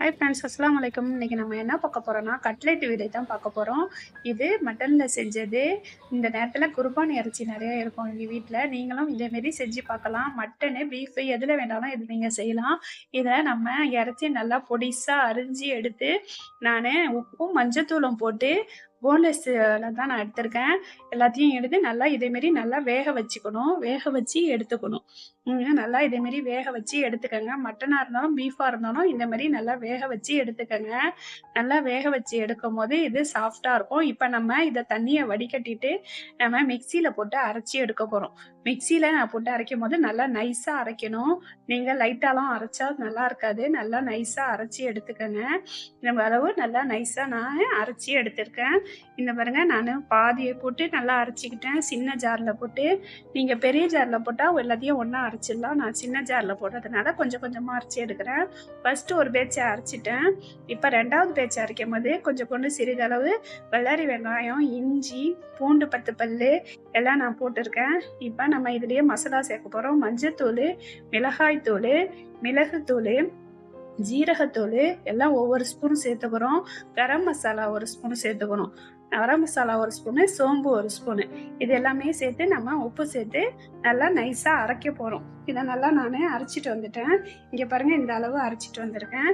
Hi friends அஸ்லாம் வலைக்கம் இன்றைக்கி நம்ம என்ன பார்க்க போகிறோம்னா கட்லெட் வீடை தான் பார்க்க போகிறோம் இது மட்டனில் செஞ்சது. இந்த நேரத்தில் குருபானி இறைச்சி நிறைய இருக்கும் எங்கள் வீட்டில் நீங்களும் இதேமாரி செஞ்சு பார்க்கலாம். மட்டனு பீஃபு எதில் வேண்டாலும் இது நீங்கள் செய்யலாம். இதை நம்ம இறச்சி நல்லா பொடிசாக அரிஞ்சு எடுத்து நான் உப்பும் மஞ்சத்தூளும் போட்டு போன்லெஸ்ஸில் தான் நான் எடுத்திருக்கேன். எல்லாத்தையும் எடுத்து நல்லா இதேமாரி நல்லா வேக வச்சுக்கணும். வேக வச்சு எடுத்துக்கணும். நல்லா இதேமாரி வேக வச்சு எடுத்துக்கோங்க. மட்டனாக இருந்தாலும் பீஃபாக இருந்தாலும் இந்த மாதிரி நல்லா வேக வச்சு எடுத்துக்கோங்க. நல்லா வேக வச்சு எடுக்கும் போது இது சாஃப்டாக இருக்கும். இப்போ நம்ம இதை தண்ணியை வடிகட்டிட்டு நம்ம மிக்சியில் போட்டு அரைச்சி எடுக்க போகிறோம் மிக்சியில நான் போட்டு அரைக்கும் போது நல்லா நைஸாக அரைக்கணும். நீங்கள் லைட்டாலாம் அரைச்சா நல்லா இருக்காது. நல்லா நைஸாக அரைச்சி எடுத்துக்கங்க. இந்த அளவு நல்லா நைஸாக நான் அரைச்சி எடுத்திருக்கேன். இந்த பாருங்க நான் பாதியை போட்டு நல்லா அரைச்சிக்கிட்டேன். சின்ன ஜாரில் போட்டு. நீங்கள் பெரிய ஜாரில் போட்டால் எல்லாத்தையும் ஒன்றா அரைச்சிடலாம். நான் சின்ன ஜாரில் போடுறதுனால கொஞ்சம் கொஞ்சமாக அரைச்சி எடுக்கிறேன். ஃபஸ்ட்டு ஒரு பேச்சை அரைச்சிட்டேன். இப்போ ரெண்டாவது பேச்சை அரைக்கும் போது கொஞ்சம் கொண்டு சிறிதளவு வெள்ளரி வெங்காயம் இஞ்சி பூண்டு பத்து பல் எல்லாம் நான் போட்டிருக்கேன். இப்போ நம்ம இதுலேயே மசாலா சேர்க்க போகிறோம் மஞ்சத்தூள் மிளகாய்த்தூள் மிளகுத்தூள் ஜீரகத்தூள் எல்லாம் ஒவ்வொரு ஸ்பூன் சேர்த்துக்கிறோம் கரம் மசாலா ஒரு ஸ்பூன் சேர்த்துக்கணும் கரம் மசாலா ஒரு ஸ்பூனு சோம்பு ஒரு ஸ்பூனு இது எல்லாமே சேர்த்து நம்ம உப்பு சேர்த்து நல்லா நைஸாக அரைக்க போகிறோம் இதை நல்லா நான் அரைச்சிட்டு வந்துட்டேன். இங்கே பாருங்கள் இந்த அளவு அரைச்சிட்டு வந்திருக்கேன்.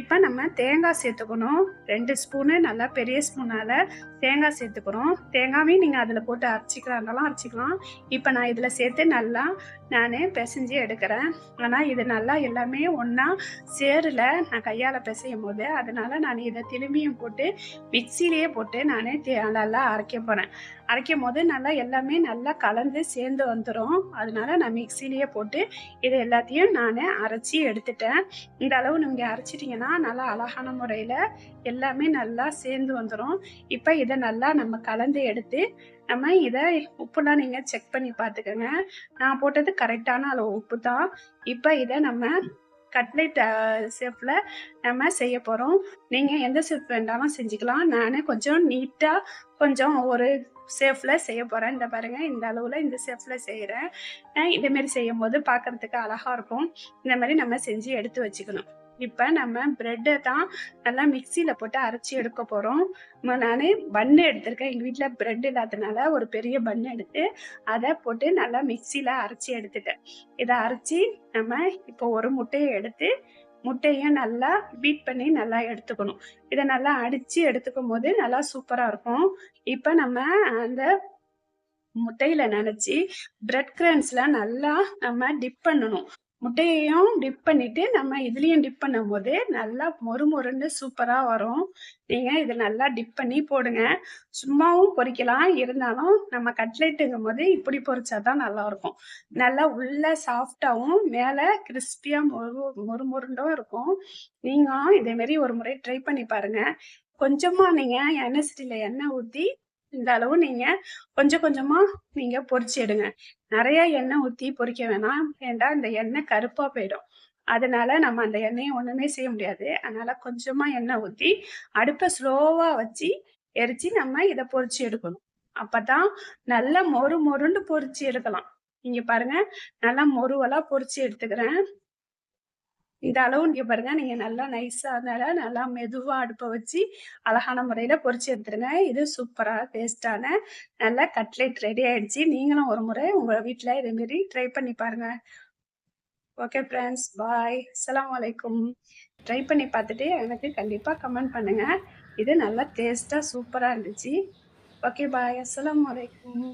இப்போ நம்ம தேங்காய் சேர்த்துக்கணும். ரெண்டு ஸ்பூனு நல்லா பெரிய ஸ்பூனால் தேங்காய் சேர்த்துக்கிறோம். தேங்காயும் நீங்கள் அதில் போட்டு அரைச்சிக்கலாம்னாலும் அரைச்சிக்கலாம். இப்போ நான் இதில் சேர்த்து நல்லா நான் பிசைஞ்சு எடுக்கிறேன். ஆனால் இது நல்லா எல்லாமே ஒன்றா சேரில். நான் கையால் பிசையும் போது அதனால் நான் இதை திரும்பியும் போட்டு மிக்சிலேயே போட்டு நான் நல்லா அரைக்க போகிறேன் அரைக்கும் போது நல்லா எல்லாமே நல்லா கலந்து சேர்ந்து வந்துடும் அதனால நான் மிக்சிலேயே போட்டு இது எல்லாத்தையும் நான் அரைச்சி எடுத்துட்டேன். இந்த அளவு நீங்கள் அரைச்சிட்டிங்கன்னா நல்லா அழகான முறையில் எல்லாமே நல்லா சேர்ந்து வந்துடும் இப்போ இதை நல்லா நம்ம கலந்து எடுத்து நம்ம இதை உப்புலாம் நீங்கள் செக் பண்ணி பார்த்துக்கோங்க. நான் போட்டது கரெக்டான அளவு உப்பு தான். இப்போ இதை நம்ம கட்லெட் ஷேப்பில் நம்ம செய்ய போகிறோம் நீங்கள் எந்த ஷேப் வேண்டாலும் செஞ்சுக்கலாம். நான் கொஞ்சம் நீட்டாக கொஞ்சம் ஒரு சேஃபில் செய்ய போகிறேன் இந்த பாருங்கள் இந்த அளவில் இந்த சேஃபில் செய்கிறேன் இதேமாரி செய்யும் போது பார்க்குறதுக்கு அழகாக இருக்கும். இந்த மாதிரி நம்ம செஞ்சு எடுத்து வச்சுக்கணும். இப்போ நம்ம ப்ரெட்டை தான் நல்லா மிக்சியில் போட்டு அரைச்சி எடுக்க போகிறோம் நான் பண்ணு எடுத்திருக்கேன். எங்கள் வீட்டில் ப்ரெட் இல்லாததுனால ஒரு பெரிய பண்ணு எடுத்து அதை போட்டு நல்லா மிக்சியில் அரைச்சி எடுத்துட்டேன். இதை அரைச்சி நம்ம இப்போ ஒரு முட்டையை எடுத்து முட்டையும் நல்லா பீட் பண்ணி நல்லா எடுத்துக்கணும். இதை நல்லா அடித்து எடுத்துக்கும் போது நல்லா சூப்பராக இருக்கும். இப்போ நம்ம அந்த முட்டையில் நினச்சி பிரெட் கிரன்ஸில் நல்லா நம்ம டிப் பண்ணணும். முட்டையையும் டிப் பண்ணிட்டு நம்ம இதுலேயும் டிப் பண்ணும் போது நல்லா மொறு மொறுன்னு சூப்பராக வரும். நீங்கள் இதை நல்லா டிப் பண்ணி போடுங்க. சும்மாவும் பொரிக்கலாம் இருந்தாலும் நம்ம கட்லெட்டுங்கும் போது இப்படி பொரிச்சா தான் நல்லாயிருக்கும். நல்லா உள்ள சாஃப்டாகவும் மேலே கிறிஸ்பியாக மொறு மொறு மொருண்டும் இருக்கும். நீங்களும் இதேமாரி ஒரு முறை ட்ரை பண்ணி பாருங்கள் கொஞ்சமாக நீங்கள் எண்ணெய் சட்டியில் எண்ணெய் ஊற்றி இந்த அளவு நீங்கள் கொஞ்சம் கொஞ்சமாக நீங்கள் பொறிச்சு எடுங்க. நிறைய எண்ணெய் ஊற்றி பொறிக்க வேணாம். வேண்டாம் இந்த எண்ணெய் கருப்பாக போயிடும். அதனால நம்ம அந்த எண்ணெயை ஒன்றுமே செய்ய முடியாது. அதனால கொஞ்சமாக எண்ணெய் ஊற்றி அடுப்பை ஸ்லோவாக வச்சு எரிச்சு நம்ம இதை பொறிச்சு எடுக்கணும். அப்பதான் நல்லா மொறு மொறுண்டு பொறிச்சு எடுக்கலாம். இங்க பாருங்க நல்லா மொறுவெல்லாம் பொறிச்சு எடுத்துக்கிறேன். இது அளவு இங்கே பாருங்க. நீங்கள் நல்லா நைஸாக இருந்தாலும் நல்லா மெதுவாக அடுப்பை வச்சு அழகான முறையில் பொறிச்சு எடுத்துருங்க. இது சூப்பராக டேஸ்டான நல்ல கட்லெட் ரெடி ஆயிடுச்சு. நீங்களும் ஒரு முறை உங்கள் வீட்டில் இதேமாரி ட்ரை பண்ணி பாருங்க. ஓகே ஃப்ரெண்ட்ஸ் பாய் அலாம் வலைக்கும் ட்ரை பண்ணி பார்த்துட்டு எனக்கு கண்டிப்பாக கமெண்ட் பண்ணுங்கள் இது நல்லா டேஸ்ட்டாக சூப்பராக இருந்துச்சு. ஓகே பாய் அஸ்லாம் வலைக்கும்